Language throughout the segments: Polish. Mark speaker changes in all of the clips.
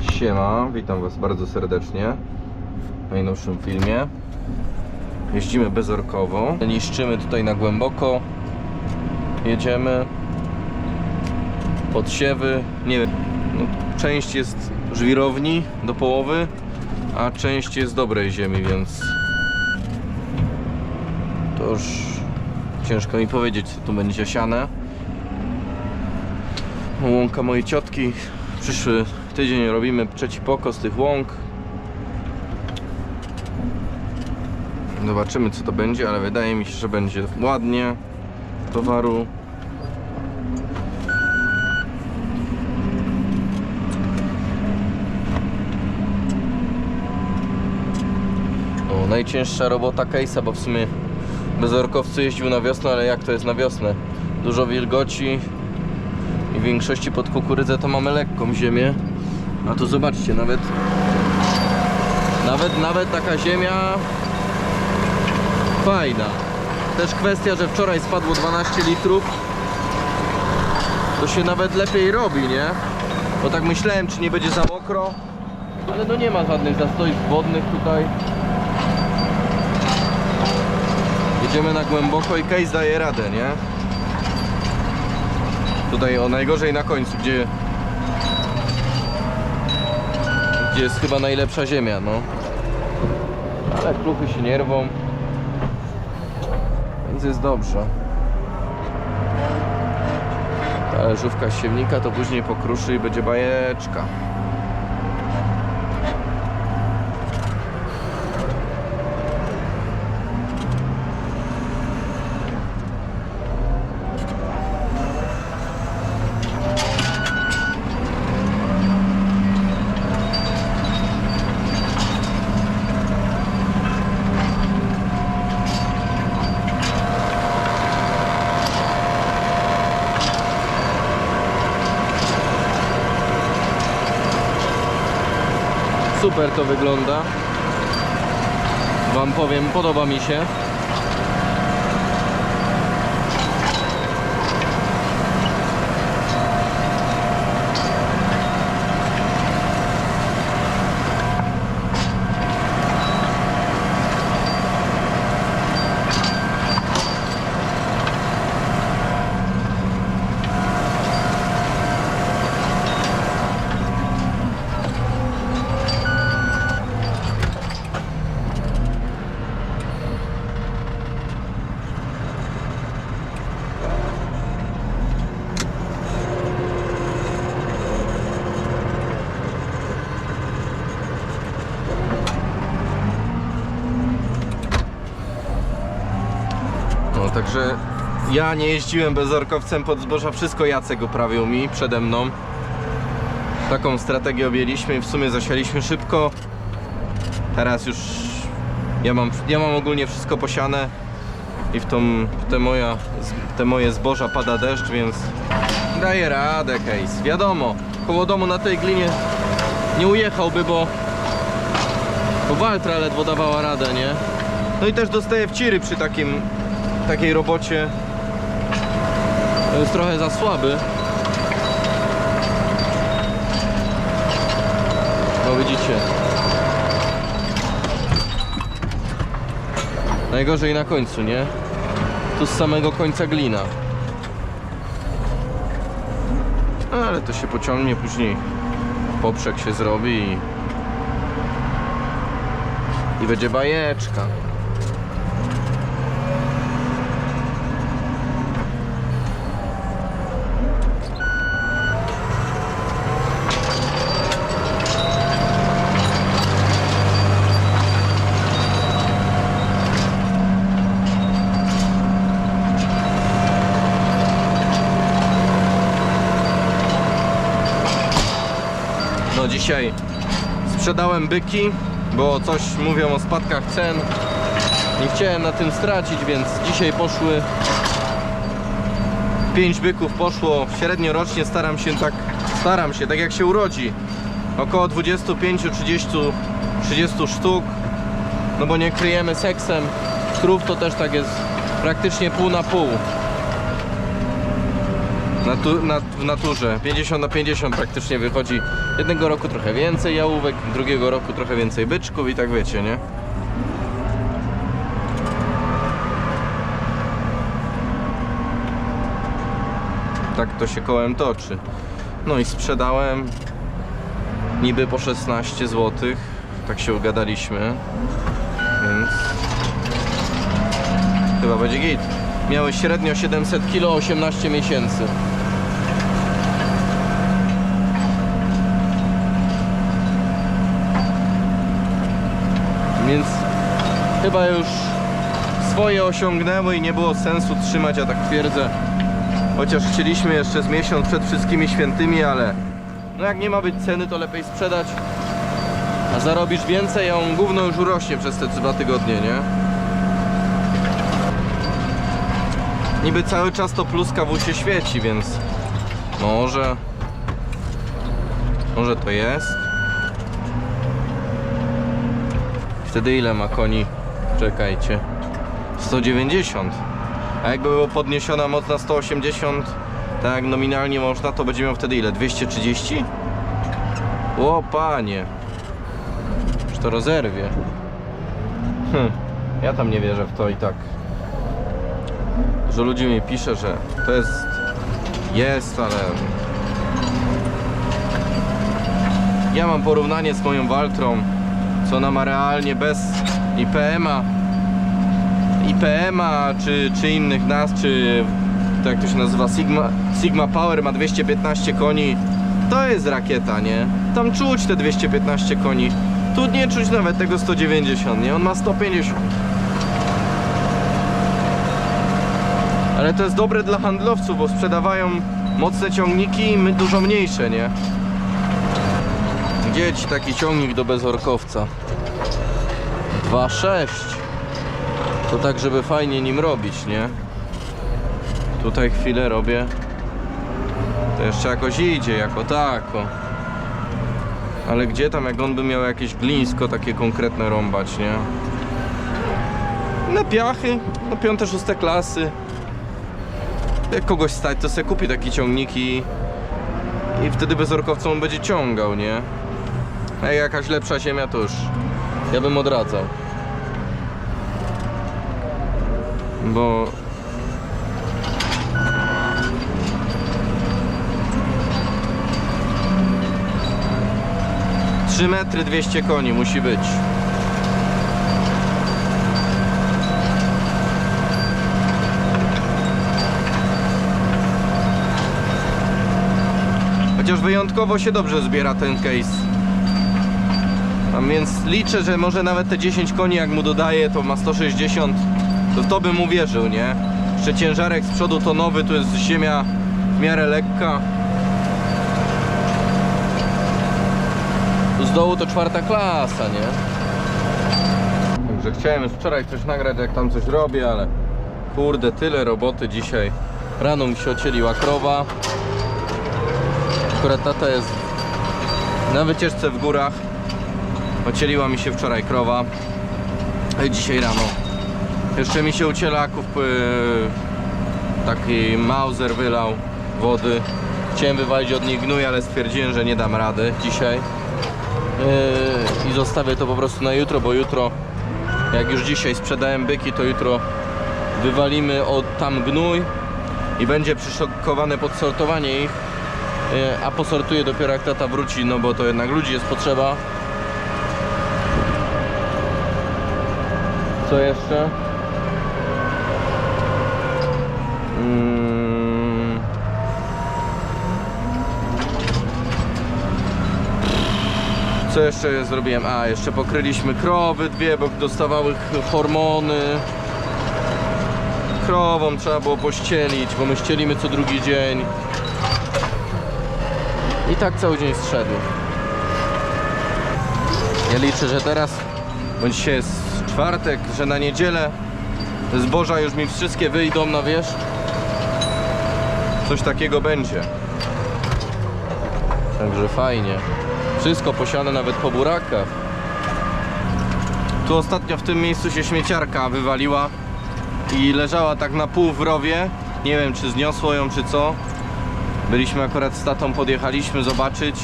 Speaker 1: Siema, witam Was bardzo serdecznie w najnowszym filmie. Jeździmy bezorkowo, niszczymy tutaj na głęboko, jedziemy, podsiewy, nie wiem, no, część jest żwirowni do połowy, a część jest dobrej ziemi, więc to już ciężko mi powiedzieć, co tu będzie siane. Łąka mojej ciotki. Przyszły tydzień robimy trzeci pokos tych łąk. Zobaczymy co to będzie, ale wydaje mi się, że będzie ładnie towaru. O, najcięższa robota case'a, bo w sumie bezorkowcy jeździł na wiosnę, ale jak to jest na wiosnę? Dużo wilgoci, i w większości pod kukurydzę to mamy lekką ziemię. A tu zobaczcie, nawet nawet nawet taka ziemia fajna. Też kwestia, że wczoraj spadło 12 litrów. To się nawet lepiej robi, nie? Bo tak myślałem, czy nie będzie za mokro. Ale no nie ma żadnych zastojów wodnych tutaj. Jedziemy na głęboko i case daje radę, nie? Tutaj o najgorzej na końcu, gdzie gdzie jest chyba najlepsza ziemia, no. Ale kluchy się nie rwą. Więc jest dobrze. Ta żówka z siewnika to później pokruszy i będzie bajeczka. Super to wygląda. Wam powiem, podoba mi się. No także ja nie jeździłem bezorkowcem pod zboża, wszystko Jacek uprawił mi przede mną. Taką strategię objęliśmy i w sumie zasialiśmy szybko. Teraz już ja mam, ja mam ogólnie wszystko posiane i w, tą, w te, moja, te moje zboża pada deszcz, więc daję radę case. Wiadomo, koło domu na tej glinie nie ujechałby, bo, bo Waltra ledwo dawała radę, nie? No i też dostaję wciry przy takim takiej robocie jest trochę za słaby. No widzicie. Najgorzej na końcu, nie? Tu z samego końca glina. No, ale to się pociągnie później. Poprzek się zrobi i, i będzie bajeczka. No dzisiaj sprzedałem byki, bo coś mówią o spadkach cen. Nie chciałem na tym stracić, więc dzisiaj poszły 5 byków poszło średnio rocznie staram się tak staram się tak jak się urodzi około 25 30 30 sztuk no bo nie kryjemy seksem krów to też tak jest praktycznie pół na pół Natu, na, w naturze. 50 na 50 praktycznie wychodzi. Jednego roku trochę więcej jałówek, drugiego roku trochę więcej byczków i tak wiecie, nie? Tak to się kołem toczy. No i sprzedałem niby po 16 zł. Tak się ugadaliśmy. Więc chyba będzie git. Miały średnio 700 kg 18 miesięcy. Więc chyba już swoje osiągnęły i nie było sensu trzymać, ja tak twierdzę. Chociaż chcieliśmy jeszcze z miesiąc przed wszystkimi świętymi, ale no jak nie ma być ceny, to lepiej sprzedać. A zarobisz więcej, a on gówno już urośnie przez te dwa tygodnie, nie? Niby cały czas to pluska w się świeci, więc może może to jest. Wtedy ile ma koni? Czekajcie. 190. A jakby było podniesiona moc na 180, tak nominalnie można, to będzie miał wtedy ile? 230? O panie. Już to rozerwie. Hm. Ja tam nie wierzę w to i tak. Dużo ludzi mi pisze, że to jest. Jest, ale. Ja mam porównanie z moją Waltrą, co ona ma realnie bez IPM-a. IPM-a czy, czy innych nas, czy jak to się nazywa Sigma, Sigma Power ma 215 koni. To jest rakieta, nie? Tam czuć te 215 koni. Tu nie czuć nawet tego 190, nie? On ma 150. Ale to jest dobre dla handlowców, bo sprzedawają mocne ciągniki i my dużo mniejsze, nie? Gdzie ci taki ciągnik do bezorkowca? 2,6 To tak, żeby fajnie nim robić, nie? Tutaj chwilę robię To jeszcze jakoś idzie, jako tako Ale gdzie tam, jak on by miał jakieś glińsko takie konkretne rąbać, nie? Na piachy, na piąte, szóste klasy jak kogoś stać, to sobie kupi taki ciągnik i, i wtedy bezorkowcą on będzie ciągał, nie? Jak jakaś lepsza ziemia, to już ja bym odradzał. Bo... Trzy metry 200 koni musi być. Chociaż wyjątkowo się dobrze zbiera ten case. A więc liczę, że może nawet te 10 koni jak mu dodaje, to ma 160. To w to bym uwierzył, nie? Jeszcze ciężarek z przodu to nowy, tu jest ziemia w miarę lekka. Tu z dołu to czwarta klasa, nie? Także chciałem już wczoraj coś nagrać, jak tam coś robię, ale kurde, tyle roboty dzisiaj. Rano mi się ocieliła krowa. Akurat tata jest na wycieczce w górach. Ocieliła mi się wczoraj krowa. Dzisiaj rano. Jeszcze mi się ucielaków yy, taki Mauser wylał wody. Chciałem wywalić od niej gnój, ale stwierdziłem, że nie dam rady dzisiaj. Yy, I zostawię to po prostu na jutro, bo jutro, jak już dzisiaj sprzedałem byki, to jutro wywalimy od tam gnój i będzie przyszykowane podsortowanie ich. Yy, A posortuję dopiero jak tata wróci, no bo to jednak ludzi jest potrzeba. Co jeszcze? Mm. Co jeszcze zrobiłem? A, jeszcze pokryliśmy krowy dwie, bo dostawały hormony. Krową trzeba było pościelić, bo my ścielimy co drugi dzień. I tak cały dzień zszedł. Ja liczę, że teraz, bądź dzisiaj jest czwartek, że na niedzielę zboża już mi wszystkie wyjdą na wierzch. Coś takiego będzie. Także fajnie. Wszystko posiane nawet po burakach. Tu ostatnio w tym miejscu się śmieciarka wywaliła i leżała tak na pół w rowie. Nie wiem czy zniosło ją czy co. Byliśmy akurat z tatą, podjechaliśmy zobaczyć,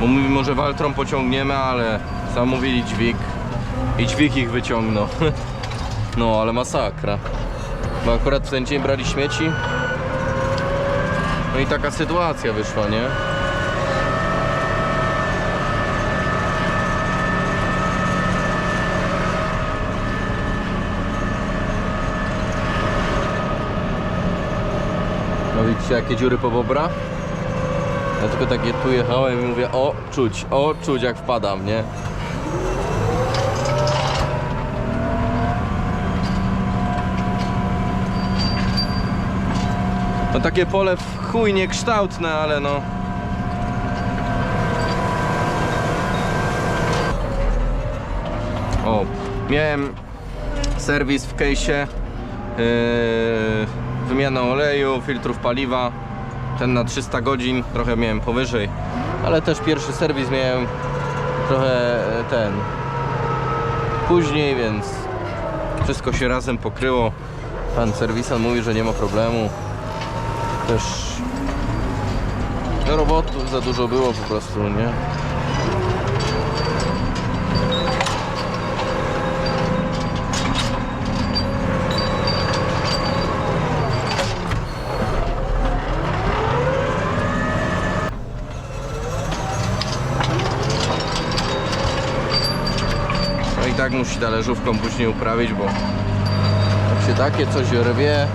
Speaker 1: bo mówimy, może Waltrą pociągniemy, ale zamówili dźwig i dźwig ich wyciągnął. No, ale masakra. Bo akurat w ten dzień brali śmieci. No i taka sytuacja wyszła, nie? No widzicie jakie dziury po bobra? Ja tylko takie tu jechałem i mówię o czuć, o czuć jak wpadam, nie? No takie pole w chuj niekształtne, ale no. O, miałem serwis w case'ie yy, Wymiana oleju, filtrów paliwa. Ten na 300 godzin, trochę miałem powyżej Ale też pierwszy serwis miałem trochę e, ten Później, więc wszystko się razem pokryło. Pan serwisan mówi, że nie ma problemu Też no, robotów za dużo było po prostu, nie? No i tak musi talerzówką później uprawić, bo jak się takie coś rwie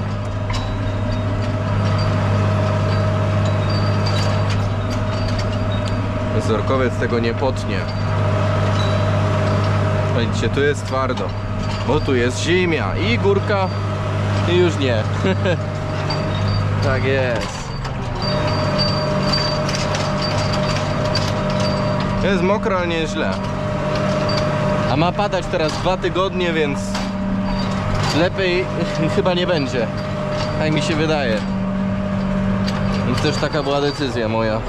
Speaker 1: Wzorkowiec tego nie potnie Widzicie, tu jest twardo Bo tu jest ziemia i górka i już nie Tak jest Jest mokro, ale nie źle a ma padać teraz dwa tygodnie, więc lepiej chyba nie będzie. Tak mi się wydaje. Więc też taka była decyzja moja.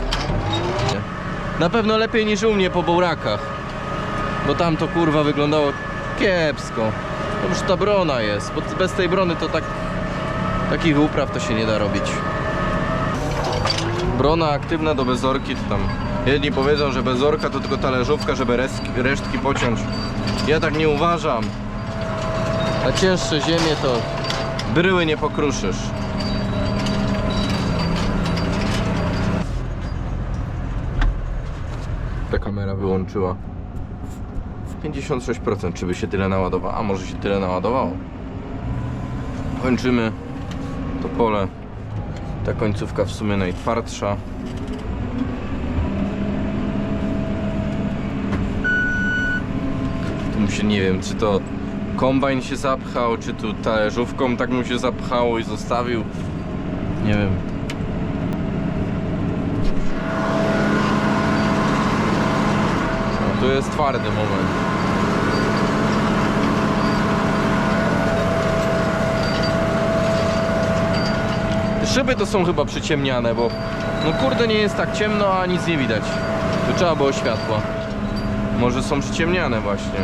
Speaker 1: Na pewno lepiej niż u mnie po Bołrakach. Bo tam to kurwa wyglądało kiepsko. To już ta brona jest, bo bez tej brony to tak takich upraw to się nie da robić. Brona aktywna do bezorki to tam jedni powiedzą, że bezorka to tylko talerzówka, żeby resztki, resztki pociąć. Ja tak nie uważam. Na cięższe ziemię to bryły nie pokruszysz. Kamera wyłączyła. 56% czy by się tyle naładowało? A może się tyle naładowało? Kończymy to pole. Ta końcówka w sumie najtwardsza. Tu mu się nie wiem, czy to kombajn się zapchał, czy tu talerzówką tak mu się zapchało i zostawił. Nie wiem. Tu jest twardy moment. Szyby to są chyba przyciemniane, bo no kurde nie jest tak ciemno, a nic nie widać. Tu trzeba było światła. Może są przyciemniane właśnie.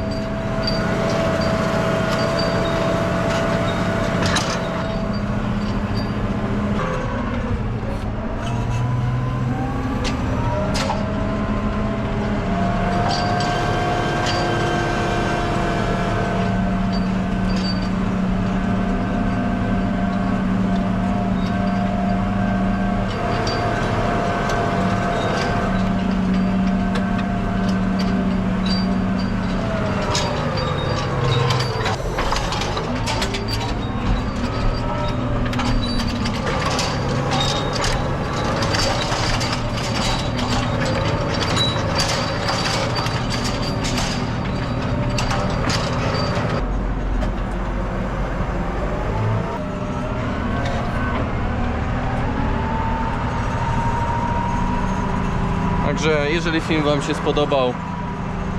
Speaker 1: Także jeżeli film Wam się spodobał,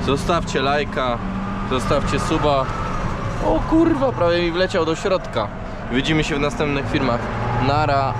Speaker 1: zostawcie lajka, zostawcie suba. O kurwa, prawie mi wleciał do środka. Widzimy się w następnych filmach. Nara.